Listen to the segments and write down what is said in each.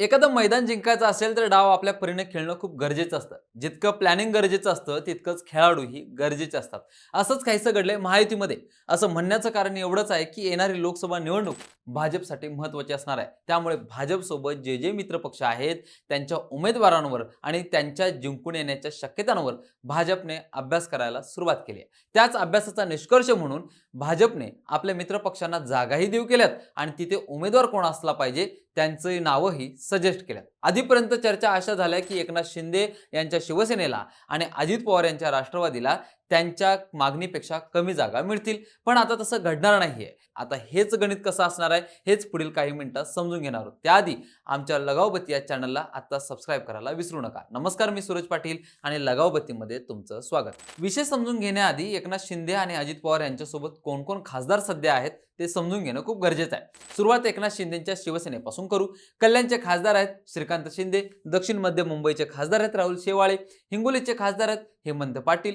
एखादं मैदान जिंकायचं असेल तर डाव आपल्या परीने खेळणं खूप गरजेचं असतं. जितकं प्लॅनिंग गरजेचं असतं तितकंच खेळाडूही गरजेचे असतात. असंच काहीसं घडलंय महायुतीमध्ये. असं म्हणण्याचं कारण एवढंच आहे की येणारी लोकसभा निवडणूक भाजपसाठी महत्त्वाची असणार आहे. त्यामुळे भाजपसोबत जे जे मित्रपक्ष आहेत त्यांच्या उमेदवारांवर आणि त्यांच्या जिंकून येण्याच्या शक्यतांवर भाजपने अभ्यास करायला सुरुवात केली आहे. त्याच अभ्यासाचा निष्कर्ष म्हणून भाजपने आपल्या मित्रपक्षांना जागाही देऊ केल्यात आणि तिथे उमेदवार कोण असला पाहिजे त्यांचं नावही सजेस्ट केल्या. आधीपर्यंत चर्चा अशा झाल्या की एकनाथ शिंदे यांच्या शिवसेनेला आणि अजित पवार यांच्या राष्ट्रवादीला त्यांच्या मागणीपेक्षा कमी जागा मिळतील. पण आता तसं घडणार नाहीये. आता हेच गणित कसं असणार आहे हेच पुढील काही मिनिटात समजून घेणार आहोत. त्याआधी आमच्या लगावबत्ती या चॅनलला आता सबस्क्राईब करायला विसरू नका. नमस्कार मी सूरज पाटील आणि लगावबत्तीमध्ये तुमचं स्वागत. विषय समजून घेण्याआधी एकनाथ शिंदे आणि अजित पवार यांच्यासोबत कोण कोण खासदार सध्या आहेत ते समजून घेणं खूप गरजेचं आहे. सुरुवात एकनाथ शिंदेच्या शिवसेनेपासून करू. कल्याणचे खासदार आहेत श्रीकांत शिंदे दक्षिण मध्य मुंबईचे खासदार आहेत राहुल शेवाळे हिंगोलीचे खासदार आहेत हेमंत पाटील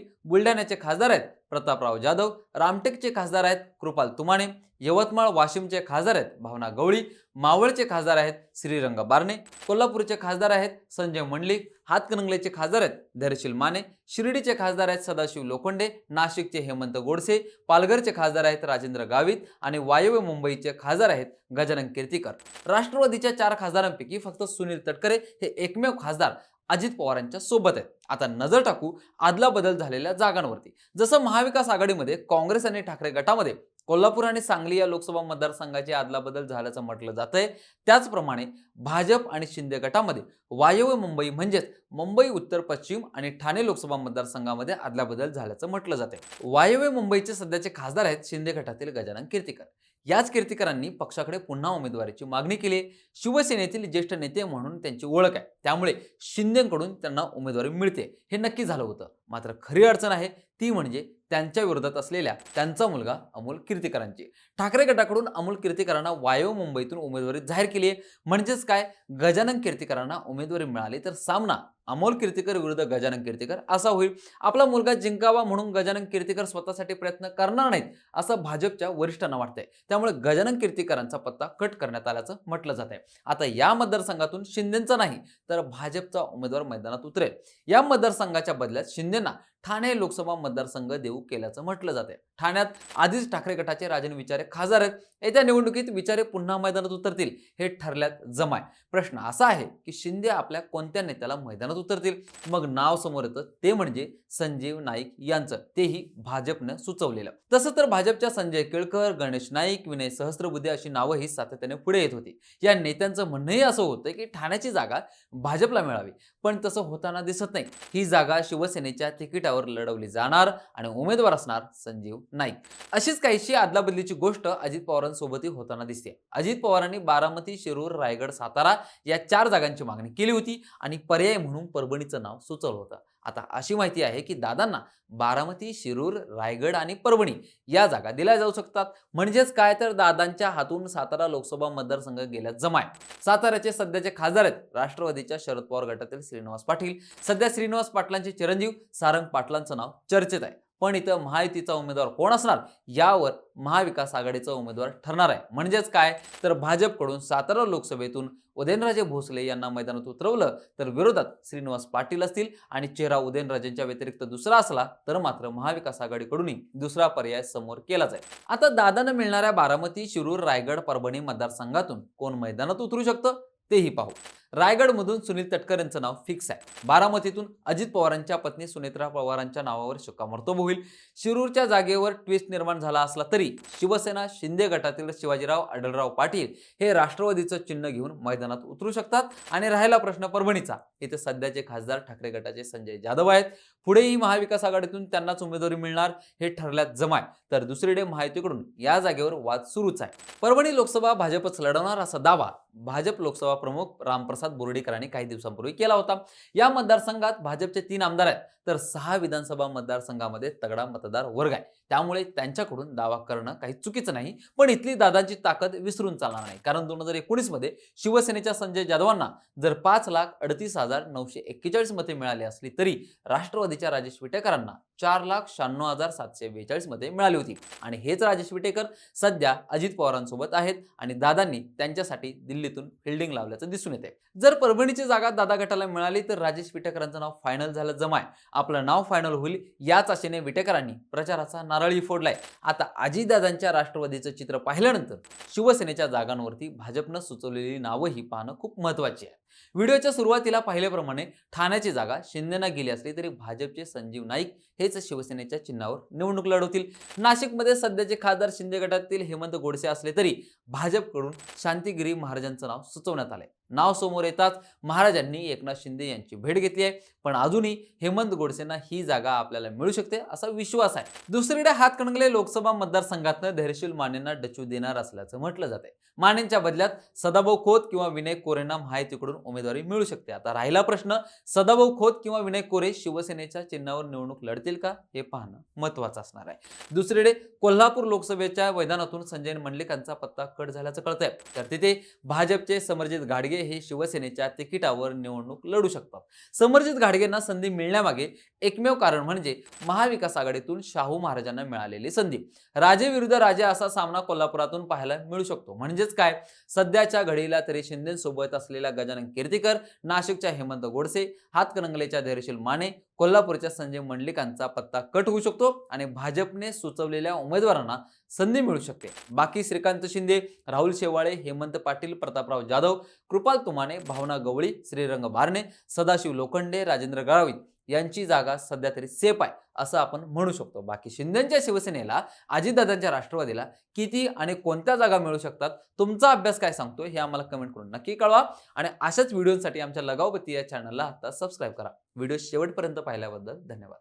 बुलढाण्याचे खासदार आहेत प्रतापराव जाधव रामटेकचे खासदार आहेत कृपाल तुमाणे यवतमाळ वाशिमचे खासदार आहेत भावना गवळी मावळचे खासदार आहेत श्रीरंग बारणे कोल्हापूरचे खासदार आहेत संजय मंडलिक हातकणंगलेचे खासदार आहेत धैर्यशील माने शिर्डीचे खासदार आहेत सदाशिव लोखंडे नाशिकचे हेमंत गोडसे पालघरचे खासदार आहेत राजेंद्र गावित आणि वायव्य मुंबईचे खासदार आहेत गजानन कीर्तीकर. राष्ट्रवादीच्या चार खासदारांपैकी फक्त सुनील तटकरे हे एकमेव खासदार अजित पवारांच्या सोबत आहेत. आता नजर टाकू आदला बदल झालेल्या जागांवरती. जसं महाविकास आघाडीमध्ये काँग्रेस आणि ठाकरे गटामध्ये कोल्हापूर आणि सांगली या लोकसभा मतदारसंघाची आदला बदल झाल्याचं म्हटलं जातंय. त्याचप्रमाणे भाजप आणि शिंदे गटामध्ये वायव्य मुंबई म्हणजेच मुंबई उत्तर पश्चिम आणि ठाणे लोकसभा मतदारसंघामध्ये आदला बदल झाल्याचं म्हटलं जाते वायव्य मुंबईचे सध्याचे खासदार आहेत शिंदे गटातील गजानन कीर्तीकर. याच कीर्तीकरांनी पक्षाकडे पुन्हा उमेदवारीची मागणी केली. शिवसेनेतील ज्येष्ठ नेते म्हणून त्यांची ओळख आहे. त्यामुळे शिंदेकडून त्यांना उमेदवारी मिळते. हे नक्की झालं होतं. मात्र खरी अडचण आहे ती म्हणजे त्यांच्या विरोधात असलेल्या त्यांचा मुलगा अमोल कीर्तीकरांची. ठाकरे गटाकडून अमोल कीर्तीकरांना वायव्य मुंबईतून उमेदवारी जाहीर केली आहे म्हणजेच काय? गजानन कीर्तीकरांना उमेदवारी मिळाली तर सामना अमोल कीर्तीकर विरुद्ध गजानन कीर्तीकर असा होईल. आपला मुलगा जिंकावा म्हणून गजानन कीर्तीकर स्वतःसाठी प्रयत्न करणार नाहीत असं भाजपच्या वरिष्ठांना वाटतंय. त्यामुळे गजानन कीर्तीकरांचा पत्ता कट करण्यात आल्याचं म्हटलं जात आहे. आता या मतदारसंघातून शिंदेचा नाही तर भाजपचा उमेदवार मैदानात उतरेल. या मतदारसंघाच्या बदल्यात शिंदे शिंदेना ठाणे लोकसभा मतदारसंघ देऊ केल्याचं म्हटलं जाते ठाण्यात आधीच ठाकरे गटाचे राजन विचारे खासदार आहेत. येत्या निवडणुकीत विचारे पुन्हा मैदानात उतरतील हे ठरल्यात जमाय. प्रश्न असा आहे की शिंदे आपल्या कोणत्या नेत्याला मैदानात उतरतील? मग नाव समोर येतं ते म्हणजे संजीव नाईक यांचं. तेही भाजपनं सुचवलेलं. तसं तर भाजपच्या संजय केळकर गणेश नाईक विनय सहस्त्रबुद्धे अशी नावं ही सातत्याने पुढे येत होती. या नेत्यांचं म्हणणंही असं होतं की ठाण्याची जागा भाजपला मिळावी. पण तसं होताना दिसत नाही. ही जागा शिवसेनेच्या तिकिटावर लढवली जाणार आणि उमेदवार असणार संजीव नाईक. अशीच काहीशी आदलाबदलीची गोष्ट अजित पवारांसोबतही होताना दिसते. अजित पवारांनी बारामती शिरूर रायगड सातारा या चार जागांची मागणी केली होती आणि पर्याय म्हणून परभणीचं नाव सुचवलं होतं. आता अशी माहिती आहे की दादांना बारामती शिरूर रायगड आणि परभणी या जागा दिल्या जाऊ शकतात. म्हणजेच काय तर दादांच्या हातून सातारा लोकसभा मतदारसंघ गेल्या जमाय. साताऱ्याचे सध्याचे खासदार आहेत राष्ट्रवादीच्या शरद पवार गटातील श्रीनिवास पाटील. सध्या श्रीनिवास पाटलांचे चिरंजीव सारंग पाटलांचं नाव चर्चेत आहे. पण इथं महायुतीचा उमेदवार कोण असणार? यावर महाविकास आघाडीचा उमेदवार ठरणार आहे. म्हणजेच काय? तर भाजपकडून सातारा लोकसभेतून उदयनराजे भोसले यांना मैदानात उतरवलं तर विरोधात श्रीनिवास पाटील असतील आणि चेहरा उदयनराजेंच्या व्यतिरिक्त दुसरा असला तर मात्र महाविकास आघाडीकडूनही दुसरा पर्याय समोर केला जाईल आता दादांना मिळणाऱ्या बारामती शिरूर रायगड परभणी मतदारसंघातून कोण मैदानात उतरू शकतं? तेही पाहू. रायगडमधून सुनील तटकर यांचं नाव फिक्स आहे. बारामतीतून अजित पवारांच्या पत्नी सुनेत्रा पवारांच्या नावावर शिक्कामोर्तब होईल. शिरूरच्या जागेवर ट्विस्ट निर्माण झाला असला तरी शिवसेना शिंदे गटातील शिवाजीराव आढळराव पाटील हे राष्ट्रवादीचं चिन्ह घेऊन मैदानात उतरू शकतात. आणि राहिला प्रश्न परभणीचा. इथे सध्याचे खासदार ठाकरे गटाचे संजय जाधव आहेत. पुढेही महाविकास आघाडीतून त्यांनाच उमेदवारी मिळणार हे ठरल्यात जमाय. तर दुसरीकडे माहितीकडून या जागेवर वाद सुरूच आहे. परभणी लोकसभा भाजपच लढवणार असा दावा. भाजप लोकसभा प्रमुख रामप्रसाद बोर्डीकरांनी काही दिवसांपूर्वी केला होता. या मतदारसंघात भाजपचे तीन आमदार आहेत. तर सहा विधानसभा मतदारसंघामध्ये तगडा मतदार वर्ग आहे. त्यामुळे त्यांच्याकडून दावा करणं काही चुकीचं नाही. पण इथली दादांची ताकद विसरून चालणार नाही. कारण दोन हजार एकोणीसमध्ये शिवसेनेच्या संजय जाधवांना जर पाच लाख अडतीस हजार नऊशे एक्केचाळीस मते मिळाली असली तरी राष्ट्रवादीच्या राजेश विटेकरांना चार लाख शहाण्णव हजार सातशे बेचाळीस मते मिळाली होती. आणि हेच राजेश विटेकर सध्या अजित पवारांसोबत आहेत आणि दादांनी त्यांच्यासाठी दिल्लीतून फिल्डिंग लावल्याचं दिसून येते जर परभणीची जागा दादा गटाला मिळाली तर राजेश विटेकरांचं नाव फायनल झालं जमाय. आपलं नाव फायनल होईल याच आशेने विटेकरांनी प्रचाराचा नारळी फोडलाय. आता अजितदादांच्या राष्ट्रवादीचं चित्र पाहिल्यानंतर शिवसेनेच्या जागांवरती भाजपनं सुचवलेली नावंही पाहणं खूप महत्त्वाची आहे. व्हिडिओच्या सुरुवातीला पाहिल्याप्रमाणे ठाण्याची जागा शिंदेना गेली असली तरी भाजपचे संजीव नाईक हेच शिवसेनेच्या चिन्हावर निवडणूक लढवतील. नाशिकमध्ये सध्याचे खासदार शिंदे गटातील हेमंत गोडसे असले तरी भाजपकडून शांतिगिरी महाराजांचं नाव सुचवण्यात आलंय. नाव समोर येताच महाराजांनी एकनाथ शिंदे यांची भेट घेतली आहे. पण अजूनही हेमंत गोडसेंना ही जागा आपल्याला मिळू शकते असा विश्वास आहे. दुसरीकडे हातकणंगले लोकसभा मतदारसंघातनं धैर्यशील मानेंना डचू देणार असल्याचं म्हटलं जाते मानेंच्या बदल्यात सदाभाऊ खोत किंवा विनय कोरेंना माहितीकडून उमेदवारी मिळू शकते. आता राहिला प्रश्न सदाभाऊ खोत किंवा विनय कोरे शिवसेनेच्या चिन्हावर निवडणूक लढतील का? हे पाहणं महत्वाचं असणार आहे. दुसरीकडे कोल्हापूर लोकसभेच्या मैदानातून संजय मंडलिकांचा पत्ता कट झाल्याचं कळतंय. तर तिथे भाजपचे समरजित गाडगे हे शिवसेनेच्या तिकिटावर निवडणूक लढू शकतात. समरजित गाडगेंना संधी मिळण्यामागे एकमेव कारण म्हणजे महाविकास आघाडीतून शाहू महाराजांना मिळालेली संधी. राजे विरुद्ध राजे असा सामना कोल्हापुरातून पाहायला मिळू शकतो. म्हणजेच काय? सध्याच्या घडीला तरी शिंदेसोबत असलेला गजानन कीर्तीकर नाशिकच्या हेमंत गोडसे हातकणंगलेच्या धैर्यशील माने कोल्हापूरच्या संजय मंडलिकांचा पत्ता कट होऊ शकतो आणि भाजपने सुचवलेल्या उमेदवारांना संधी मिळू शकते. बाकी श्रीकांत शिंदे राहुल शेवाळे हेमंत पाटील प्रतापराव जाधव कृपाल तुमाने भावना गवळी श्रीरंग भारणे सदाशिव लोखंडे राजेंद्र गळावीत यांची जागा सध्या तरी सेफ आहे असं आपण म्हणू शकतो. बाकी शिंदेच्या शिवसेनेला अजितदादांच्या राष्ट्रवादीला किती आणि कोणत्या जागा मिळू शकतात तुमचा अभ्यास काय सांगतो हे आम्हाला कमेंट करून नक्की कळवा. आणि अशाच व्हिडिओसाठी आमच्या लगावपती या चॅनलला आता सबस्क्राईब करा. व्हिडिओ शेवटपर्यंत पाहिल्याबद्दल धन्यवाद.